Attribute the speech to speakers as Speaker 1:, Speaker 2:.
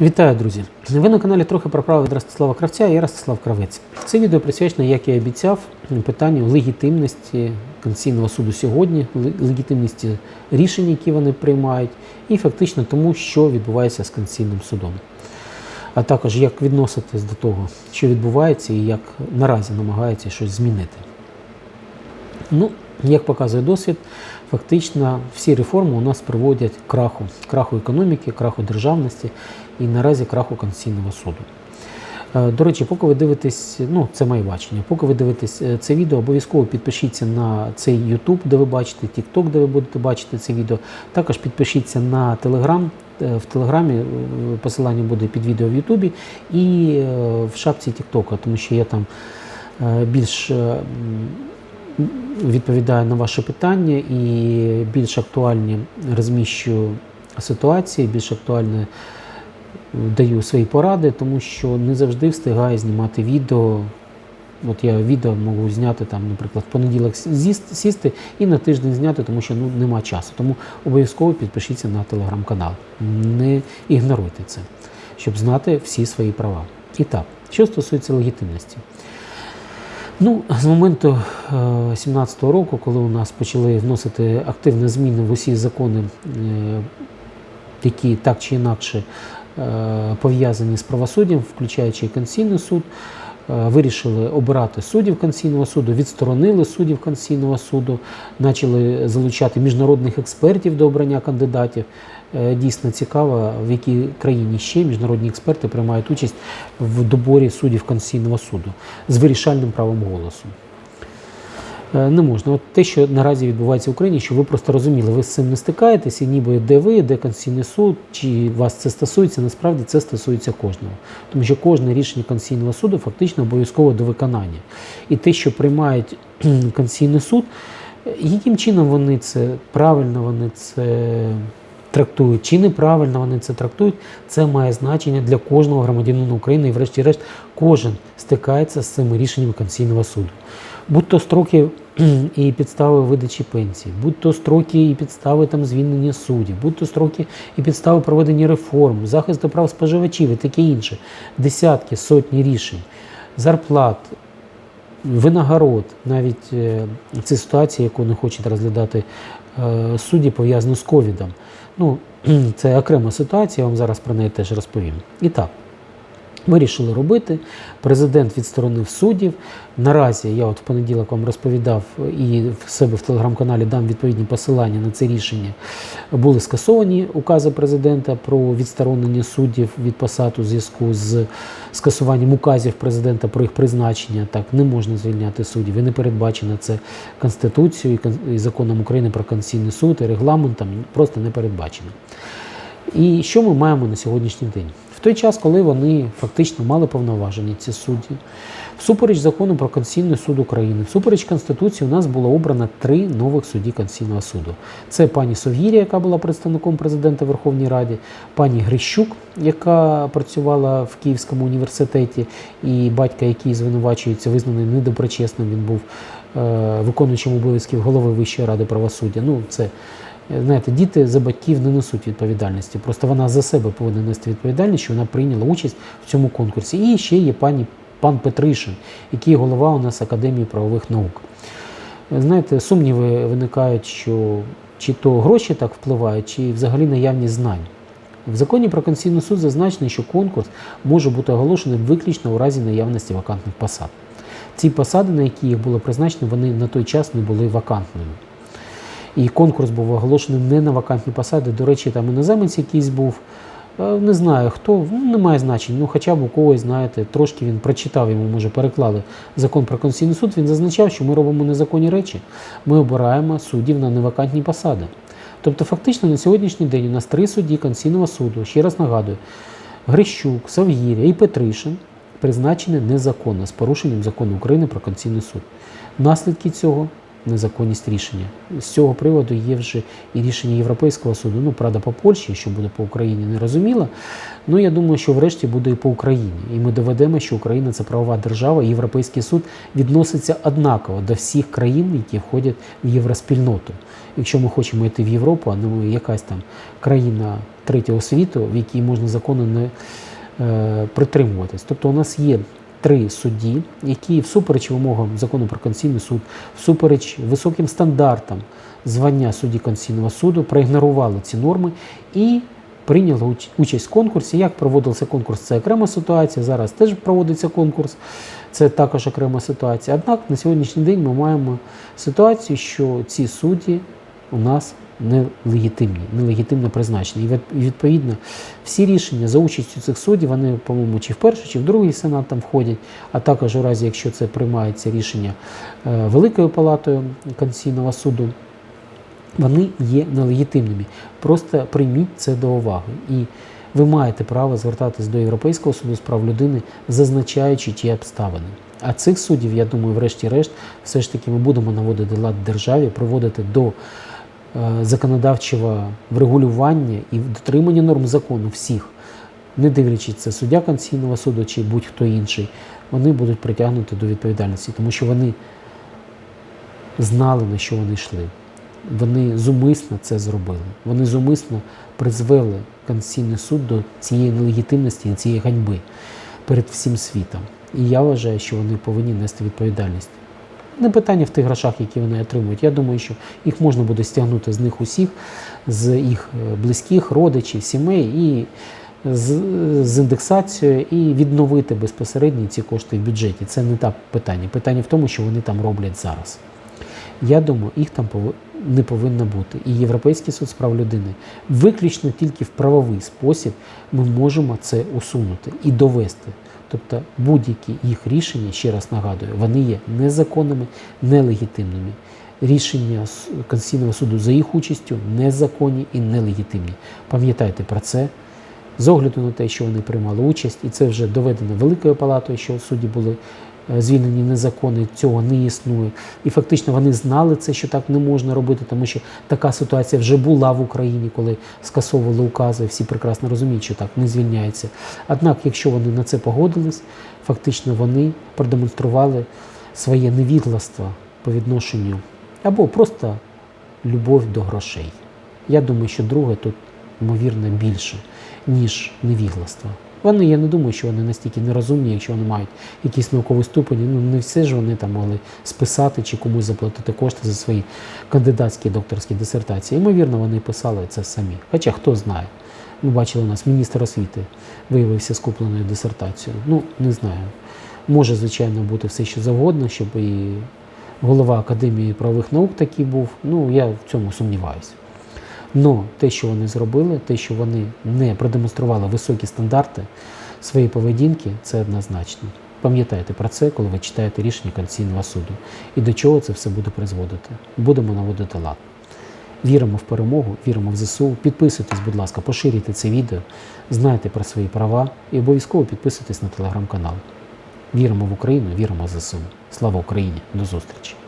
Speaker 1: Вітаю, друзі! Ви на каналі трохи про право від Ростислава Кравця. Я Ростислав Кравець. Це відео присвячено, як я і обіцяв, питанню легітимності Конституційного суду сьогодні, легітимності рішень, які вони приймають, і фактично тому, що відбувається з Конституційним судом. А також як відноситись до того, що відбувається, і як наразі намагаються щось змінити. Ну, як показує досвід, фактично всі реформи у нас приводять краху, краху економіки, краху державності і наразі краху Конституційного суду. Е, До речі, поки ви дивитесь, ну це моє бачення, поки ви дивитесь е, це відео, обов'язково підпишіться на цей YouTube, де ви бачите, TikTok, де ви будете бачити це відео. Також підпишіться на Telegram. Е, В Телеграмі посилання буде під відео в Ютубі і в шапці TikTok, тому що я там більш відповідаю на ваші питання і більш актуальні розміщую ситуації, більш актуальне даю свої поради, тому що не завжди встигаю знімати відео. От я відео можу зняти там, наприклад, в понеділок сісти і на тиждень зняти, тому що ну, нема часу. Тому обов'язково підпишіться на телеграм-канал. Не ігноруйте це, щоб знати всі свої права. І так, що стосується легітимності. Ну, з моменту 17-го року, коли у нас почали вносити активні зміни в усі закони, е, які так чи інакше е, пов'язані з правосуддям, включаючи і Конституційний суд, е, вирішили обирати суддів Конституційного суду, відсторонили суддів Конституційного суду, почали залучати міжнародних експертів до обрання кандидатів. Е, Дійсно цікаво, в якій країні ще міжнародні експерти приймають участь в доборі суддів Конституційного суду з вирішальним правом голосу. Е, Не можна. От те, що наразі відбувається в Україні, що ви просто розуміли, ви з цим не стикаєтеся, ніби де ви, де Конституційний суд, чи вас це стосується, насправді це стосується кожного. Тому що кожне рішення Конституційного суду фактично обов'язково до виконання. І те, що приймають Конституційний суд, е, яким чином вони це правильно вони це трактують, чи неправильно вони це трактують, це має значення для кожного громадянина України, і, врешті-решт, кожен стикається з цими рішеннями Конституційного суду. Будь то строки і підстави видачі пенсій, будь то строки і підстави там звільнення суддів, будь то строки і підстави проведення реформ, захисту прав споживачів і таке інше. Десятки, сотні рішень, зарплат, винагород, навіть е, ці ситуації, яку не хочуть розглядати судді, пов'язано з ковідом. Ну, це окрема ситуація, я вам зараз про неї теж розповім. І так. Вирішили робити. Президент відсторонив суддів. Наразі я от в понеділок вам розповідав і в себе в телеграм-каналі дам відповідні посилання на це рішення. Були скасовані укази президента про відсторонення суддів від посад у зв'язку з скасуванням указів президента про їх призначення. Так не можна звільняти суддів. І не передбачено це Конституцією і законом України про Конституційний суд і регламентом. Просто не передбачено. І що ми маємо на сьогоднішній день? В той час, коли вони фактично мали повноваження, ці судді, всупереч закону про Конституційний суд України, всупереч Конституції, у нас було обрано три нових судді Конституційного суду. Це пані Совгіря, яка була представником президента Верховній Раді, пані Грищук, яка працювала в Київському університеті, і батька, який звинувачується, визнаний недоброчесним, він був е, виконуючим обов'язків голови Вищої ради правосуддя. Ну, це Знаєте, діти за батьків не несуть відповідальності. Просто вона за себе повинна нести відповідальність, що вона прийняла участь в цьому конкурсі. І ще є пані пан Петришин, який голова у нас Академії правових наук. Знаєте, сумніви виникають, що чи то гроші так впливають, чи взагалі наявність знань. В законі про Конституційний суд зазначено, що конкурс може бути оголошений виключно у разі наявності вакантних посад. Ці посади, на які їх було призначено, вони на той час не були вакантними. І конкурс був оголошений не на вакантні посади. До речі, там іноземець якийсь був. Е, Не знаю хто, ну, немає значення. Ну, хоча б у когось, знаєте, трошки він прочитав, йому може переклали закон про Конституційний суд. Він зазначав, що ми робимо незаконні речі. Ми обираємо суддів на невакантні посади. Тобто, фактично, на сьогоднішній день у нас три судді Конституційного суду, ще раз нагадую, Грищук, Савгіря і Петришин призначені незаконно з порушенням закону України про Конституційний суд. Наслідки цього незаконність рішення. З цього приводу є вже і рішення Європейського суду. Ну, правда, по Польщі, що буде по Україні, не розуміло. Ну, я думаю, що врешті буде і по Україні. І ми доведемо, що Україна це правова держава, і Європейський суд відноситься однаково до всіх країн, які входять в євроспільноту. Якщо ми хочемо йти в Європу, а не якась там країна третього світу, в якій можна законно не е, притримуватись. Тобто у нас є три судді, які всупереч вимогам закону про Конституційний суд, всупереч високим стандартам звання судді Конституційного суду, проігнорували ці норми і прийняли участь в конкурсі. Як проводився конкурс, це окрема ситуація. Зараз теж проводиться конкурс, це також окрема ситуація. Однак на сьогоднішній день ми маємо ситуацію, що ці судді у нас нелегітимні, нелегітимно призначені. І відповідно всі рішення за участю цих суддів, вони, по-моєму, чи в перший, чи в другий сенат там входять, а також у разі, якщо це приймається рішення е, Великою палатою Конституційного суду, вони є нелегітимними. Просто прийміть це до уваги. І ви маєте право звертатись до Європейського суду з прав людини, зазначаючи ті обставини. А цих суддів, я думаю, врешті-решт, все ж таки ми будемо наводити лад державі, приводити до законодавчого врегулювання і дотримання норм закону всіх, не дивлячись це суддя Конституційного суду чи будь-хто інший, вони будуть притягнуті до відповідальності, тому що вони знали, на що вони йшли. Вони зумисно це зробили. Вони зумисно призвели Конституційний суд до цієї нелегітимності і цієї ганьби перед всім світом. І я вважаю, що вони повинні нести відповідальність. Не питання в тих грошах, які вони отримують. Я думаю, що їх можна буде стягнути з них усіх, з їх е, близьких, родичів, сімей і з, з індексацією і відновити безпосередньо ці кошти в бюджеті. Це не те питання. Питання в тому, що вони там роблять зараз. Я думаю, їх там не повинно бути. І Європейський суд з прав людини виключно тільки в правовий спосіб ми можемо це усунути і довести. Тобто будь-які їх рішення, ще раз нагадую, вони є незаконними, нелегітимними. Рішення Конституційного суду за їх участю незаконні і нелегітимні. Пам'ятайте про це. З огляду на те, що вони приймали участь, і це вже доведено Великою палатою, що судді були звільнені незаконно, цього не існує. І фактично вони знали це, що так не можна робити, тому що така ситуація вже була в Україні, коли скасовували укази. Всі прекрасно розуміють, що так не звільняється. Однак, якщо вони на це погодились, фактично вони продемонстрували своє невігластво по відношенню або просто любов до грошей. Я думаю, що друге тут, ймовірно, більше, ніж невігластво. Вони, я не думаю, що вони настільки нерозумні, якщо вони мають якісь наукові ступені. Ну, не все ж вони там могли списати чи комусь заплатити кошти за свої кандидатські докторські дисертації. Ймовірно, вони писали це самі. Хоча хто знає. Ми бачили у нас міністр освіти виявився з купленою дисертацією. Ну, не знаю. Може, звичайно, бути все що завгодно, щоб і голова Академії правових наук такий був. Ну, я в цьому сумніваюся. Но те, що вони зробили, те, що вони не продемонстрували високі стандарти своєї поведінки, це однозначно. Пам'ятайте про це, коли ви читаєте рішення Конституційного суду. І до чого це все буде призводити. Будемо наводити лад. Віримо в перемогу, віримо в ЗСУ. Підписуйтесь, будь ласка, поширюйте це відео, знайте про свої права і обов'язково підписуйтесь на телеграм-канал. Віримо в Україну, віримо в ЗСУ. Слава Україні! До зустрічі!